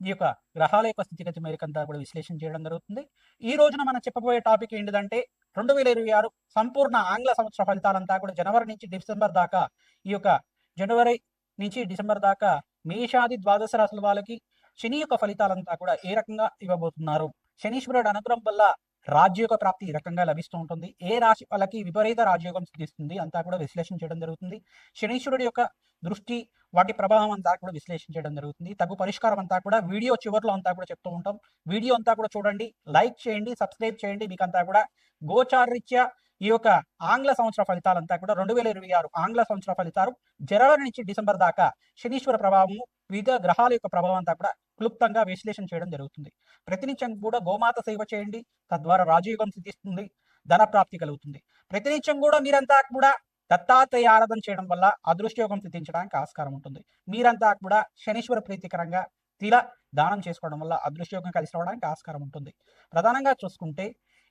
ఈ యొక్క గ్రహాల యొక్క స్థితిగతి మేరకంతా కూడా విశ్లేషణ చేయడం జరుగుతుంది. ఈ రోజున మనం చెప్పబోయే టాపిక్ ఏంటిదంటే రెండు వేల ఇరవై ఆరు సంపూర్ణ ఆంగ్ల సంవత్సర ఫలితాలంతా కూడా జనవరి నుంచి డిసెంబర్ దాకా ఈ యొక్క జనవరి నుంచి డిసెంబర్ దాకా మేషాది ద్వాదశ రాశుల వాళ్ళకి శని యొక్క ఫలితాలంతా కూడా ఏ రకంగా ఇవ్వబోతున్నారు? శనీశ్వరుడు అనుగ్రహం వల్ల రాజ్యోగ ప్రాప్తి ఈ రకంగా లభిస్తూ ఉంటుంది. ఏ రాశి వాళ్ళకి విపరీత రాజయోగం సిద్ధిస్తుంది అంతా కూడా విశ్లేషణ చేయడం జరుగుతుంది. శనీశ్వరుడి యొక్క దృష్టి వాటి ప్రభావం అంతా కూడా విశ్లేషణ చేయడం జరుగుతుంది. తగు పరిష్కారం అంతా కూడా వీడియో చివరిలో అంతా కూడా చెప్తూ ఉంటాం. వీడియో అంతా కూడా చూడండి లైక్ చేయండి సబ్స్క్రైబ్ చేయండి. మీకు అంతా కూడా గోచారరీత్యా ఈ యొక్క ఆంగ్ల సంవత్సర ఫలితాలంతా కూడా రెండు వేల ఇరవై ఆరు ఆంగ్ల సంవత్సర ఫలితాలు జనవరి నుంచి డిసెంబర్ దాకా శనీశ్వర ప్రభావము వివిధ గ్రహాల యొక్క ప్రభావం అంతా కూడా క్లుప్తంగా విశ్లేషణ చేయడం జరుగుతుంది. ప్రతినిత్యం కూడా గోమాత సేవ చేయండి. తద్వారా రాజయోగం సిద్ధిస్తుంది ధన ప్రాప్తి కలుగుతుంది. ప్రతినిత్యం కూడా మీరంతా కూడా దత్తాత్రేయ ఆరాధన చేయడం వల్ల అదృష్టయోగం సిద్ధించడానికి ఆస్కారం ఉంటుంది. మీరంతా కూడా శనీశ్వర ప్రీతికరంగా తిల దానం చేసుకోవడం వల్ల అదృష్టయోగం కలిసి రావడానికి ఆస్కారం ఉంటుంది. ప్రధానంగా చూసుకుంటే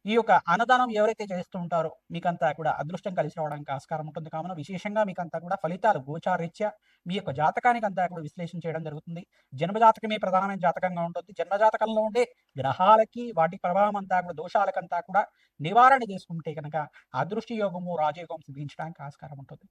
ఈ యొక్క అన్నదానం ఎవరైతే చేస్తూ ఉంటారో మీకంతా కూడా అదృష్టం కలిసి రావడానికి ఆస్కారం ఉంటుంది. కావున విశేషంగా మీకంతా కూడా ఫలితాలు గోచారీత్యా మీ యొక్క జాతకానికి అంతా కూడా విశ్లేషణ చేయడం జరుగుతుంది. జన్మజాతకమే ప్రధానమైన జాతకంగా ఉంటుంది. జన్మజాతకంలో ఉండే గ్రహాలకి వాటి ప్రభావం అంతా కూడా దోషాలకంతా కూడా నివారణ చేసుకుంటే కనుక అదృష్టి యోగము రాజయోగం సిద్ధించడానికి ఆస్కారం ఉంటుంది.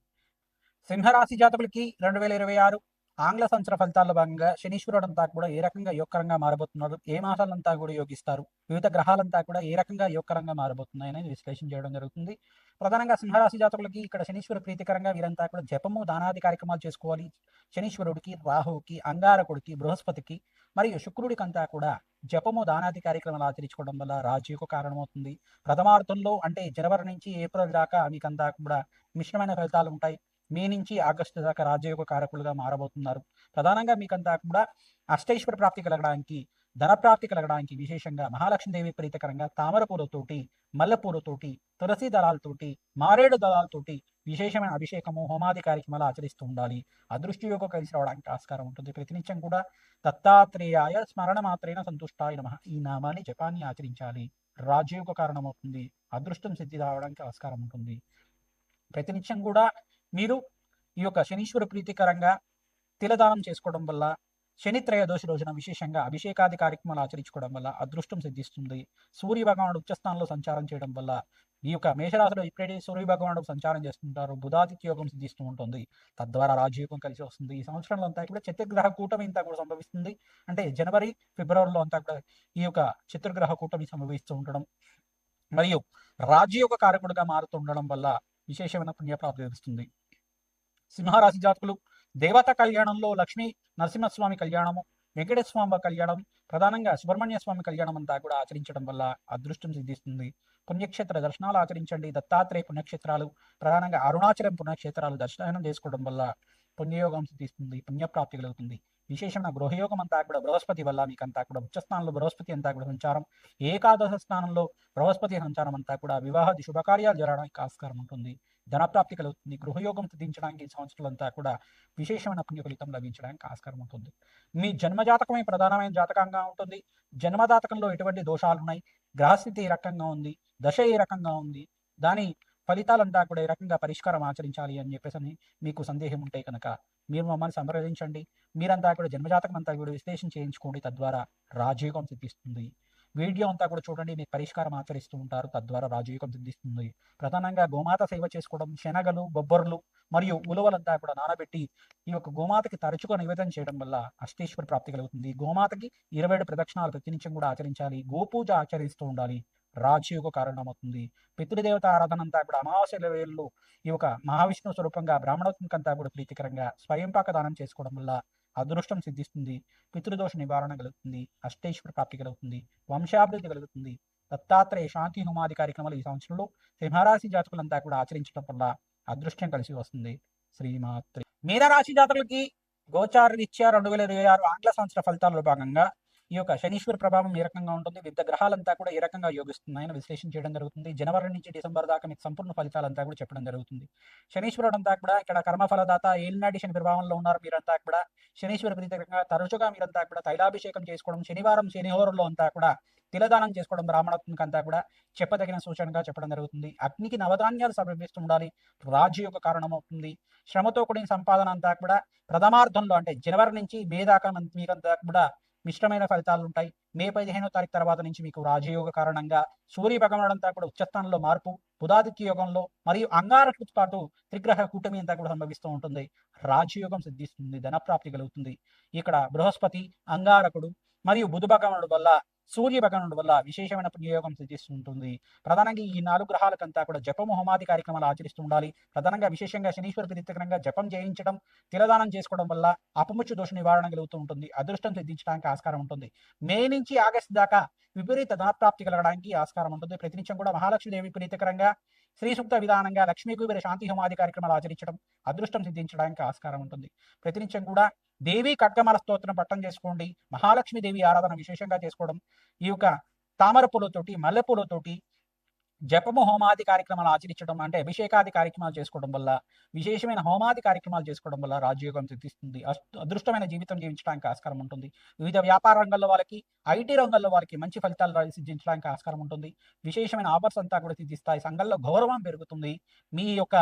సింహరాశి జాతకులకి రెండు వేల ఇరవై ఆరు ఆంగ్ల సంవత్సర ఫలితాల్లో భాగంగా శనీశ్వరుడు అంతా కూడా ఏ రకంగా యోగకరంగా మారబోతున్నారు ఏ మాసాలంతా కూడా యోగిస్తారు? వివిధ గ్రహాలంతా కూడా ఏ రకంగా యోగకరంగా మారబోతున్నాయి అనేది విశ్లేషణ చేయడం జరుగుతుంది. ప్రధానంగా సింహరాశి జాతకులకి ఇక్కడ శనీశ్వరు ప్రీతికరంగా వీరంతా కూడా జపము దానాది కార్యక్రమాలు చేసుకోవాలి. శనీశ్వరుడికి రాహువుకి అంగారకుడికి బృహస్పతికి మరియు శుక్రుడికి అంతా కూడా జపము దానాది కార్యక్రమాలు ఆచరించుకోవడం వల్ల రాజీకు కారణమవుతుంది. ప్రథమార్థంలో అంటే జనవరి నుంచి ఏప్రిల్ దాకా మీకంతా కూడా మిశ్రమైన ఫలితాలు ఉంటాయి. మే నుంచి ఆగస్టు దాకా రాజయోగ కారకులుగా మారబోతున్నారు. ప్రధానంగా మీకంతా కూడా అష్టైశ్వర ప్రాప్తి కలగడానికి ధన ప్రాప్తి కలగడానికి విశేషంగా మహాలక్ష్మీదేవి ప్రీతికరంగా తామర పూలతోటి మల్లెపూలతోటి తులసి దళాలతోటి మారేడు దళాలతోటి విశేషమైన అభిషేకము హోమాది కార్యక్రమాలు ఆచరిస్తూ ఉండాలి. అదృష్టి యోగం కలిసి రావడానికి ఆస్కారం ఉంటుంది. ప్రతినిత్యం కూడా దత్తాత్రేయాయ స్మరణ మాత్రేన సంతుష్టాయ నమ. ఈ నామాన్ని జపాన్ని ఆచరించాలి. రాజయోగ కారణమవుతుంది. అదృష్టం సిద్ధి రావడానికి ఆస్కారం ఉంటుంది. ప్రతినిత్యం కూడా మీరు ఈ యొక్క శనీశ్వర ప్రీతికరంగా తిలదానం చేసుకోవడం వల్ల శని రోజున విశేషంగా అభిషేకాది కార్యక్రమాలు ఆచరించుకోవడం వల్ల అదృష్టం సిద్ధిస్తుంది. సూర్య భగవానుడు ఉచ్చస్థానంలో సంచారం చేయడం వల్ల ఈ యొక్క మేషరాశిలో ఇప్పుడే సూర్య భగవానుడు సంచారం చేస్తుంటారు బుధాదిత్య యోగం సిద్ధిస్తూ ఉంటుంది. తద్వారా రాజయోగం కలిసి వస్తుంది. ఈ సంవత్సరంలో అంతా కూడా చతుర్గ్రహ కూటమి అంతా కూడా సంభవిస్తుంది. అంటే జనవరి ఫిబ్రవరిలో అంతా కూడా ఈ యొక్క చతుర్గ్రహ కూటమి సంభవిస్తూ ఉండడం. మరియు రాజయోగ కారకుడుగా మారుతూ ఉండడం వల్ల విశేషమైన పుణ్యప్రాప్తి లభిస్తుంది. సింహరాశి జాతకులు దేవత కళ్యాణంలో లక్ష్మీ నరసింహస్వామి కళ్యాణము వెంకటేశ్వర స్వామి కళ్యాణం ప్రధానంగా సుబ్రహ్మణ్య స్వామి కళ్యాణం అంతా కూడా ఆచరించడం వల్ల అదృష్టం సిద్ధిస్తుంది. పుణ్యక్షేత్ర దర్శనాలు ఆచరించండి. దత్తాత్రేయ పుణ్యక్షేత్రాలు ప్రధానంగా అరుణాచలం పుణ్యక్షేత్రాలు దర్శనం చేసుకోవడం వల్ల పుణ్యయోగం సిద్ధిస్తుంది పుణ్యప్రాప్తి కలుగుతుంది. విశేషమైన గృహయోగం అంతా కూడా బృహస్పతి వల్ల మీకు అంతా కూడా ఉచ్చస్థానంలో బృహస్పతి అంతా కూడా సంచారం ఏకాదశ స్థానంలో బృహస్పతి సంచారం అంతా కూడా వివాహాది శుభకార్యాలు జరగడానికి ఆస్కారం ఉంటుంది. ధనప్రాప్తి కలుగుతుంది గృహయోగం సిద్ధించడానికి ఈ సంవత్సరాలంతా కూడా విశేషమైన పుణ్య ఫలితం లభించడానికి ఆస్కారం ఉంటుంది. మీ జన్మజాతకమే ప్రధానమైన జాతకంగా ఉంటుంది. జన్మజాతకంలో ఎటువంటి దోషాలు ఉన్నాయి గ్రహస్థితి ఏ రకంగా ఉంది? దశ ఏ రకంగా ఉంది? దాని ఫలితాలంతా కూడా ఏ రకంగా పరిష్కారం ఆచరించాలి అని చెప్పేసి అని మీకు సందేహం ఉంటే కనుక మీరు మమ్మల్ని సంప్రదించండి. మీరంతా కూడా జన్మజాతకం అంతా కూడా విశ్లేషణ చేయించుకోండి. తద్వారా రాజయోగం సిద్ధిస్తుంది. వీడియో అంతా కూడా చూడండి మీకు పరిష్కారం ఆచరిస్తూ ఉంటారు. తద్వారా రాజయోగం సిద్ధిస్తుంది. ప్రధానంగా గోమాత సేవ చేసుకోవడం శనగలు బొబ్బర్లు మరియు ఉలవలంతా కూడా నానబెట్టి ఈ యొక్క గోమాతకి తరచుగా నివేదన చేయడం వల్ల అష్టేశ్వర ప్రాప్తి కలుగుతుంది. గోమాతకి ఇరవై ఏడు ప్రదక్షిణాలు ప్రతినిత్యం కూడా ఆచరించాలి. గోపూజ ఆచరిస్తూ ఉండాలి. రాజయోగ కారణమవుతుంది. పితృదేవత ఆరాధన అంతా కూడా అమావాస్య వేళ్ళు ఈ యొక్క మహావిష్ణు స్వరూపంగా బ్రాహ్మణోత్మకంతా కూడా ప్రీతికరంగా స్వయంపాక దానం చేసుకోవడం వల్ల అదృష్టం సిద్ధిస్తుంది. పితృదోష నివారణ కలుగుతుంది. అష్టేశ్వర ప్రాప్తి కలుగుతుంది. వంశాభివృద్ధి కలుగుతుంది. దత్తాత్రేయ శాంతి హోమాది కార్యక్రమాలు ఈ సంవత్సరంలో సింహరాశి జాతకులంతా కూడా ఆచరించడం వల్ల అదృష్టం కలిసి వస్తుంది. శ్రీమాత్రి. మీనరాశి జాతకులకి గోచార రీత్యా రెండు వేల ఇరవై ఆరు ఆంగ్ల సంవత్సర ఫలితాలలో భాగంగా ఈ యొక్క శనీశ్వర ప్రభావం ఏ రకంగా ఉంటుంది? వివిధ గ్రహాలంతా కూడా ఏ రకంగా యోగిస్తున్నాయని విశ్లేషణ చేయడం జరుగుతుంది. జనవరి నుంచి డిసెంబర్ దాకా మీకు సంపూర్ణ ఫలితాలంతా కూడా చెప్పడం జరుగుతుంది. శనీశ్వరుడు అంతా కూడా ఇక్కడ కర్మఫలదాత ఏలినాటి శని ప్రభావంలో ఉన్నారు మీరంతా కూడా. శనీశ్వర ప్రతిరకంగా తరచుగా మీరంతా కూడా తైలాభిషేకం చేసుకోవడం శనివారం శనిహోరంలో అంతా కూడా తిలదానం చేసుకోవడం బ్రాహ్మణత్వానికి అంతా కూడా చెప్పదగిన సూచనగా చెప్పడం జరుగుతుంది. అగ్నికి నవధాన్యాలు సమర్పిస్తూ ఉండాలి. రాజు యొక్క కారణం అవుతుంది. శ్రమతో కూడిన సంపాదన అంతా కూడా ప్రథమార్థంలో అంటే జనవరి నుంచి మే దాకా మీకంతా కూడా మిశ్రమైన ఫలితాలు ఉంటాయి మే పదిహేనో తారీఖు తర్వాత నుంచి మీకు రాజయోగ కారణంగా సూర్య భగవానుడు అంతా కూడా ఉచ్చస్థానంలో మార్పు బుధాదిత్య యోగంలో మరియు అంగారకుతో పాటు త్రిగ్రహ కూటమి అంతా కూడా సంభవిస్తూ ఉంటుంది. రాజయోగం సిద్ధిస్తుంది ధనప్రాప్తి కలుగుతుంది. ఇక్కడ బృహస్పతి అంగారకుడు మరియు బుధ భగవానుడు వల్ల సూర్య భగవానుడు వల్ల విశేషమైన పుణ్యయోగం సిద్ధిస్తుంటుంది ప్రధానంగా ఈ నాలుగు గ్రహాలకంతా కూడా జపము హోమాది కార్యక్రమాలు ఆచరిస్తూ ఉండాలి. ప్రధానంగా విశేషంగా శనీశ్వర ప్రతికరంగా జపం చేయించడం తిలదానం చేసుకోవడం వల్ల అపముచ్చు దోష నివారణ కలుగుతూ ఉంటుంది. అదృష్టం సిద్ధించడానికి ఆస్కారం ఉంటుంది. మే నుంచి ఆగస్టు దాకా విపరీత ధనప్రాప్తి కలగడానికి ఆస్కారం ఉంటుంది. ప్రతినిత్యం కూడా మహాలక్ష్మీదేవి ప్రీతికరంగా శ్రీ సూక్త విధానంగా లక్ష్మీ కుబేర శాంతి హోమాది కార్యక్రమాలు ఆచరించడం అదృష్టం సిద్ధించడానికి ఆస్కారం ఉంటుంది. ప్రతినిత్యం కూడా దేవి ఖడ్గమాల స్తోత్రం పట్టం చేసుకోండి. మహాలక్ష్మి దేవి ఆరాధన విశేషంగా చేసుకోవడం. ఈ యొక్క తామర పూలతోటి మల్లెపూలతోటి జపము హోమాది కార్యక్రమాలు ఆచరించడం అంటే అభిషేకాది కార్యక్రమాలు చేసుకోవడం వల్ల విశేషమైన హోమాది కార్యక్రమాలు చేసుకోవడం వల్ల రాజయోగం సిద్ధిస్తుంది. అదృష్టమైన జీవితం జీవించడానికి ఆస్కారం ఉంటుంది. వివిధ వ్యాపార రంగంలో వాళ్ళకి ఐటీ రంగంలో వారికి మంచి ఫలితాలు సిద్ధించడానికి ఆస్కారం ఉంటుంది. విశేషమైన ఆఫర్స్ అంతా కూడా సిద్ధిస్తాయి. సంఘంలో గౌరవం పెరుగుతుంది. మీ యొక్క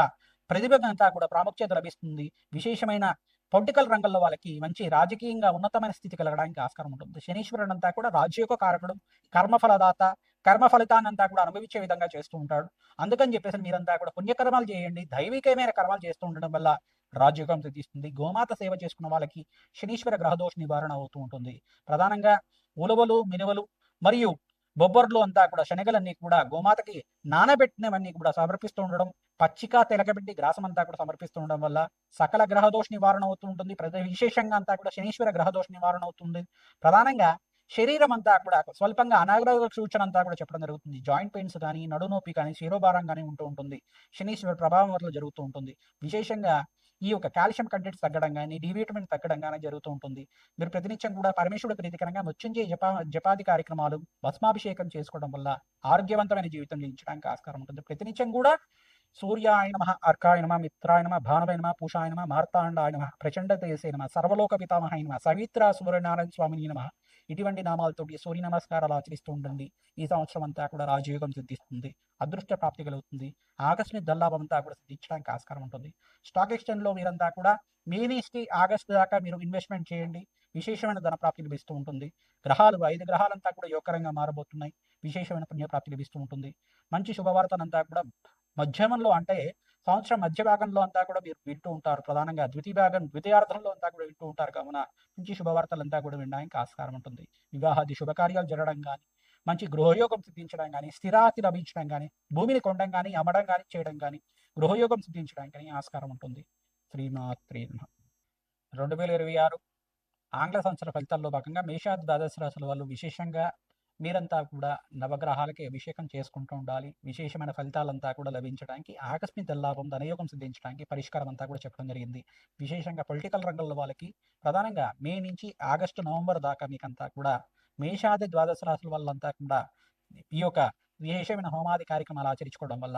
ప్రతిభ అంతా కూడా ప్రాముఖ్యత లభిస్తుంది. విశేషమైన పొలిటికల్ రంగంలో వాళ్ళకి మంచి రాజకీయంగా ఉన్నతమైన స్థితి కలగడానికి ఆస్కారం ఉంటుంది. శనీశ్వరుడు అంతా కూడా రాజ్యోగ కారకుడు కర్మఫలదాత కర్మ ఫలితాన్ని అంతా కూడా అనుభవించే విధంగా చేస్తూ ఉంటాడు. అందుకని చెప్పేసి మీరంతా కూడా పుణ్యకర్మాలు చేయండి. దైవికమైన కర్మాలు చేస్తూ ఉండడం వల్ల రాజ్యోగం సిద్ధిస్తుంది. గోమాత సేవ చేసుకున్న వాళ్ళకి శనీశ్వర గ్రహదోష నివారణ అవుతూ ఉంటుంది. ప్రధానంగా ఉలవలు మినువలు మరియు బొబ్బర్లు అంతా కూడా శనగలన్నీ కూడా గోమాతకి నానబెట్టినవన్నీ కూడా సమర్పిస్తూ ఉండడం పచ్చిక తెలకబెట్టి గ్రాసం అంతా కూడా సమర్పిస్తూ ఉండడం వల్ల సకల గ్రహదోష నివారణ అవుతూ ఉంటుంది. ప్రతి విశేషంగా అంతా కూడా శనీశ్వర గ్రహదోష నివారణ అవుతుంది. ప్రధానంగా శరీరం అంతా కూడా స్వల్పంగా అనారోగ్య సూచన అంతా కూడా చెప్పడం జరుగుతుంది. జాయింట్ పెయిన్స్ కానీ నడునొప్పి కానీ శిరోభారం కానీ ఉంటూ ఉంటుంది. శనీశ్వర ప్రభావం వల్ల జరుగుతూ ఉంటుంది. విశేషంగా ఈ యొక్క కాల్షియం కంటెంట్స్ తగ్గడం కానీ డివిటమిన్ తగ్గడం కానీ జరుగుతూ ఉంటుంది. మీరు ప్రతినిత్యం కూడా పరమేశ్వరుడు ప్రీతికరంగా మృత్యుంజయ జపా జపాది కార్యక్రమాలు భస్మాభిషేకం చేసుకోవడం వల్ల ఆరోగ్యవంతమైన జీవితం జీవించడానికి ఆస్కారం ఉంటుంది. ప్రతినిత్యం కూడా సూర్యాయ నమ అర్కాయ నమ మిత్రాయ నమ భానవయ నమ పూషాయ నమ మార్తాండాయ నమ ప్రచండ తేజసే నమ సర్వలోక పితామహాయ నమ సవిత్ర సూర్యనారాయణ స్వామిని నమ ఇటువంటి నామాలతోటి సూర్య నమస్కారాలు ఆచరిస్తూ ఉండండి. ఈ సంవత్సరం అంతా కూడా రాజయోగం సిద్ధిస్తుంది. అదృష్ట ప్రాప్తి కలుగుతుంది. ఆకస్మిక దల్లాభం అంతా కూడా సిద్ధించడానికి ఆస్కారం ఉంటుంది. స్టాక్ ఎక్స్చేంజ్లో మీరంతా కూడా మే నుంచి ఆగస్టు దాకా మీరు ఇన్వెస్ట్మెంట్ చేయండి. విశేషమైన ధన ప్రాప్తి లభిస్తూ ఉంటుంది. గ్రహాలు ఐదు గ్రహాలంతా కూడా యోగకరంగా మారబోతున్నాయి. విశేషమైన పుణ్యప్రాప్తి లభిస్తూ ఉంటుంది. మంచి శుభవార్తనంతా కూడా మధ్యమంలో అంటే సంవత్సరం మధ్య భాగంలో అంతా కూడా మీరు వింటూ ఉంటారు. ప్రధానంగా ద్వితీయ భాగం ద్వితీయార్థంలో అంతా కూడా వింటూ ఉంటారు. కావున మంచి శుభవార్తలంతా కూడా వినడానికి ఆస్కారం ఉంటుంది. వివాహాది శుభకార్యాలు జరగడం కానీ మంచి గృహయోగం సిద్ధించడం కానీ స్థిరాతి లభించడం కానీ భూమిని కొనడం కానీ అమ్మడం కానీ చేయడం కానీ గృహయోగం సిద్ధించడానికి కానీ ఆస్కారం ఉంటుంది. శ్రీమాత్రీ రెండు వేల ఇరవై ఆరు ఆంగ్ల సంవత్సర ఫలితాల్లో భాగంగా మేషాది ద్వాదశ రాశుల వాళ్ళు విశేషంగా మీరంతా కూడా నవగ్రహాలకి అభిషేకం చేసుకుంటూ ఉండాలి. విశేషమైన ఫలితాలంతా కూడా లభించడానికి ఆకస్మిక లాభం ధనయోగం సిద్ధించడానికి పరిష్కారం అంతా కూడా చెప్పడం జరిగింది. విశేషంగా పొలిటికల్ రంగంలో వాళ్ళకి ప్రధానంగా మే నుంచి ఆగస్టు నవంబర్ దాకా మీకంతా కూడా మేషాది ద్వాదశ రాశుల వాళ్ళంతా కూడా ఈ యొక్క విశేషమైన హోమాది కార్యక్రమాలు ఆచరించుకోవడం వల్ల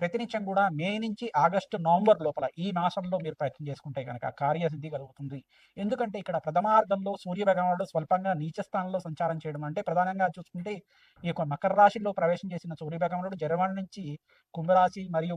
ప్రతినిత్యం కూడా మే నుంచి ఆగస్టు నవంబర్ లోపల ఈ మాసంలో మీరు ప్రయత్నం చేసుకుంటే కనుక కార్యసిద్ధి కలుగుతుంది. ఎందుకంటే ఇక్కడ ప్రథమార్థంలో సూర్య భగవానుడు స్వల్పంగా నీచ స్థానంలో సంచారం చేయడం అంటే ప్రధానంగా చూసుకుంటే ఈ యొక్క మకర రాశిలో ప్రవేశం చేసిన సూర్య భగవానుడు జరవాణి నుంచి కుంభరాశి మరియు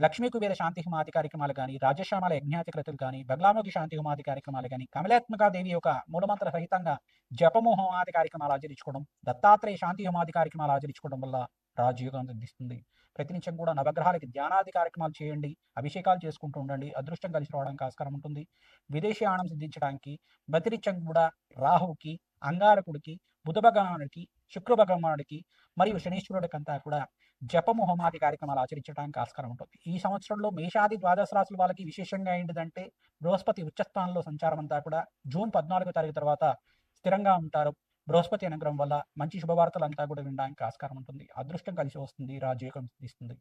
లక్ష్మీ కుబేర శాంతి హోమాది కార్యక్రమాలు కానీ రాజశ్యామల యజ్ఞాతి క్రతులు కానీ బగ్లాముఖి శాంతి హోమాది కార్యక్రమాలు కానీ కమలాత్మకాదేవి యొక్క మూలమంత్ర సహితంగా జపము హోమాది కార్యక్రమాలు ఆచరించుకోవడం దత్తాత్రేయ శాంతి హోమాది కార్యక్రమాలు ఆచరించుకోవడం వల్ల రాజయోగం అందిస్తుంది. ప్రతినిత్యం కూడా నవగ్రహాలకి ధ్యానాది కార్యక్రమాలు చేయండి అభిషేకాలు చేసుకుంటూ ఉండండి అదృష్టం కలిసి రావడానికి ఆస్కారం ఉంటుంది. విదేశీ ఆనం సిద్ధించడానికి బతిరిత్యం కూడా రాహుకి అంగారకుడికి బుధ భగవానుడికి శుక్ర భగవానుడికి మరియు శనీశ్వరుడికి అంతా కూడా జపము హోమాది కార్యక్రమాలు ఆచరించడానికి ఆస్కారం ఉంటుంది. ఈ సంవత్సరంలో మేషాది ద్వాదశ రాసుల వాళ్ళకి విశేషంగా ఏంటిదంటే బృహస్పతి ఉచ్చస్థానంలో సంచారం అంతా కూడా జూన్ పద్నాలుగో తారీఖు తర్వాత స్థిరంగా ఉంటారు. బృహస్పతి అనుగ్రహం వల్ల మంచి శుభవార్తలు అంతా కూడా వినడానికి ఆస్కారం ఉంటుంది. అదృష్టం కలిసి వస్తుంది రాజయోగం ఇస్తుంది